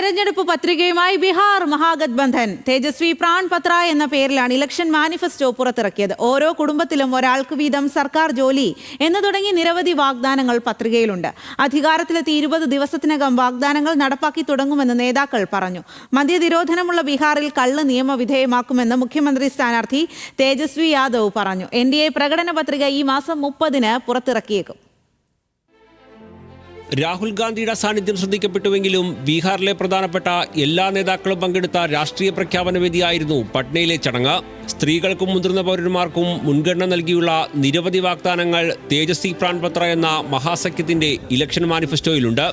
തെരഞ്ഞെടുപ്പ് പത്രികയുമായി ബീഹാർ മഹാഗത്ബന്ധൻ തേജസ്വി പ്രാൺ പത്ര എന്ന പേരിലാണ് ഇലക്ഷൻ മാനിഫെസ്റ്റോ പുറത്തിറക്കിയത്. ഓരോ കുടുംബത്തിലും ഒരാൾക്ക് വീതം സർക്കാർ ജോലി എന്ന് തുടങ്ങി നിരവധി വാഗ്ദാനങ്ങൾ പത്രികയിലുണ്ട്. അധികാരത്തിലെത്തി ഇരുപത് ദിവസത്തിനകം വാഗ്ദാനങ്ങൾ നടപ്പാക്കി തുടങ്ങുമെന്ന് നേതാക്കൾ പറഞ്ഞു. മദ്യനിരോധനമുള്ള ബീഹാറിൽ കള്ള് നിയമവിധേയമാക്കുമെന്ന് മുഖ്യമന്ത്രി സ്ഥാനാർത്ഥി തേജസ്വി യാദവ് പറഞ്ഞു. എൻ പ്രകടന പത്രിക ഈ മാസം മുപ്പതിന് പുറത്തിറക്കിയേക്കും. രാഹുൽ ഗാന്ധിയുടെ സാന്നിധ്യം ശ്രദ്ധിക്കപ്പെട്ടുവെങ്കിലും ബീഹാറിലെ പ്രധാനപ്പെട്ട എല്ലാ നേതാക്കളും പങ്കെടുത്ത രാഷ്ട്രീയ പ്രഖ്യാപന വേദിയായിരുന്നു പട്നയിലെ ചടങ്ങ്. സ്ത്രീകൾക്കും മുതിർന്ന പൗരന്മാർക്കും മുൻഗണന നൽകിയുള്ള നിരവധി വാഗ്ദാനങ്ങൾ തേജസ്വി പ്രാൺപത്ര എന്ന മഹാസഖ്യത്തിന്റെ ഇലക്ഷൻ മാനിഫെസ്റ്റോയിലുണ്ട്.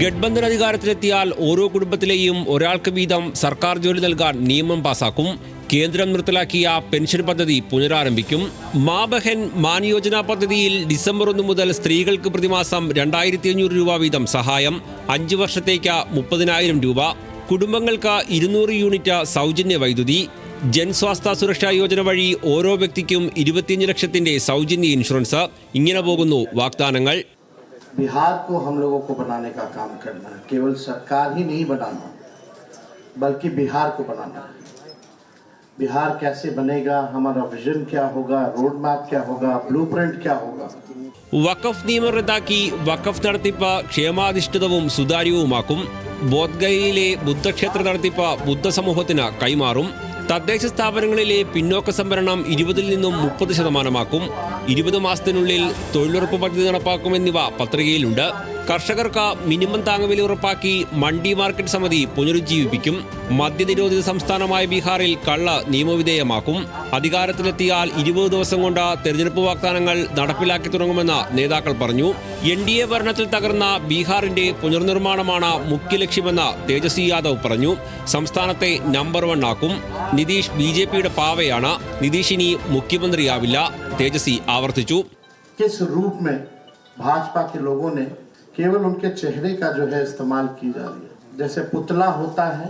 ഗഡ്ബന്ധൻ അധികാരത്തിലെത്തിയാൽ ഓരോ കുടുംബത്തിലെയും ഒരാൾക്ക് വീതം സർക്കാർ ജോലി നൽകാൻ നിയമം പാസാക്കും. കേന്ദ്രം നിർത്തലാക്കിയ പെൻഷൻ പദ്ധതി പുനരാരംഭിക്കും. മാബഹൻ മാൻ യോജന പദ്ധതിയിൽ ഡിസംബർ ഒന്ന് മുതൽ സ്ത്രീകൾക്ക് പ്രതിമാസം രണ്ടായിരത്തി അഞ്ഞൂറ് രൂപ വീതം സഹായം. അഞ്ച് വർഷത്തേക്ക് മുപ്പതിനായിരം രൂപ. കുടുംബങ്ങൾക്ക് ഇരുന്നൂറ് യൂണിറ്റ് സൗജന്യ വൈദ്യുതി. ജൻസ്വാസ്ഥ സുരക്ഷാ യോജന വഴി ഓരോ വ്യക്തിക്കും ഇരുപത്തിയഞ്ച് ലക്ഷത്തിന്റെ സൗജന്യ ഇൻഷുറൻസ്. ഇങ്ങനെ പോകുന്നു വാഗ്ദാനങ്ങൾ. बिहार को हम लोगों को बनाने का काम करना है केवल सरकार ही नहीं बनाना बल्कि बिहार को बनाना है बिहार कैसे बनेगा हमारा विजन क्या होगा रोड मैप क्या होगा ब्लूप्रिंट क्या होगा വഖഫ് നിയമം റദ്ദാക്കി വഖഫ് നടത്തിപ്പ് ക്ഷേമാധിഷ്ഠിതവും സുതാര്യവുമാക്കും ബോധ്ഗയയിലെ ബുദ്ധക്ഷേത്ര നടത്തിപ്പ് ബുദ്ധസമൂഹത്തിന് കൈമാറും തദ്ദേശ സ്ഥാപനങ്ങളിലെ പിന്നോക്ക സംവരണം ഇരുപതിൽ നിന്നും മുപ്പത് ശതമാനമാക്കും. ഇരുപത് മാസത്തിനുള്ളിൽ തൊഴിലുറപ്പ് പദ്ധതി നടപ്പാക്കുമെന്നിവ പത്രികയിലുണ്ട്. കർഷകർക്ക് മിനിമം താങ്ങുവില ഉറപ്പാക്കി മണ്ഡി മാർക്കറ്റ് സമിതി പുനരുജ്ജീവിപ്പിക്കും. മദ്യനിരോധിത സംസ്ഥാനമായ ബീഹാറിൽ കള്ള നിയമവിധേയമാക്കും. അധികാരത്തിലെത്തിയാൽ ഇരുപത് ദിവസം കൊണ്ട് തെരഞ്ഞെടുപ്പ് വാഗ്ദാനങ്ങൾ നടപ്പിലാക്കി തുടങ്ങുമെന്ന് നേതാക്കൾ പറഞ്ഞു. എൻ ഡി എ ഭരണത്തിൽ തകർന്ന ബീഹാറിന്റെ പുനർനിർമ്മാണമാണ് മുഖ്യ ലക്ഷ്യമെന്ന് തേജസ്വി യാദവ് പറഞ്ഞു. സംസ്ഥാനത്തെ നമ്പർ വൺ ആക്കും. നിതീഷ് ബി ജെ പിയുടെ പാവയാണ് നിതീഷ് ഇനി മുഖ്യമന്ത്രിയാവില്ല തേജസ്വി ആവർത്തിച്ചു किस रूप में भाजपा के लोगों ने केवल उनके चेहरे का जो है इस्तेमाल की जा रही है जैसे पुतला होता है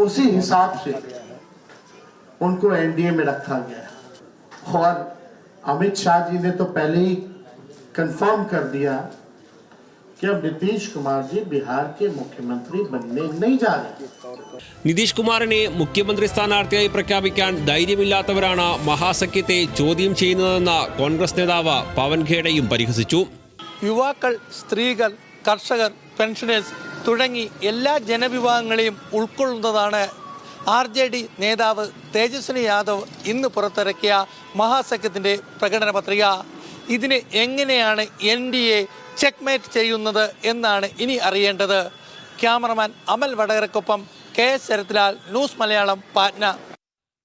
उसी हिसाब से उनको एनडीए में रखा गया है और अमित शाह जी ने तो पहले ही कंफर्म कर दिया कि अब नीतीश कुमार जी बिहार के मुख्यमंत्री बनने नहीं जा रहे നിതീഷ് കുമാറിനെ മുഖ്യമന്ത്രി സ്ഥാനാർത്ഥിയായി പ്രഖ്യാപിക്കാൻ ധൈര്യമില്ലാത്തവരാണ് മഹാസഖ്യത്തെ ചോദ്യം ചെയ്യുന്നതെന്ന കോൺഗ്രസ് നേതാവ് പവൻ ഖേഡയും പരിഹസിച്ചു. യുവാക്കൾ സ്ത്രീകൾ കർഷകർ പെൻഷനേഴ്സ് തുടങ്ങി എല്ലാ ജനവിഭാഗങ്ങളെയും ഉൾക്കൊള്ളുന്നതാണ് ആർ ജെ ഡി നേതാവ് തേജസ്വിനി യാദവ് ഇന്ന് പുറത്തിറക്കിയ മഹാസഖ്യത്തിന്റെ പ്രകടന പത്രിക. ഇതിന് എങ്ങനെയാണ് എൻ ഡി എ ചെക്ക്മേറ്റ് ചെയ്യുന്നത് എന്നാണ് ഇനി അറിയേണ്ടത്. Cameraman Amal വടകരക്കൊപ്പം K S Sarathlal news Malayalam Patna.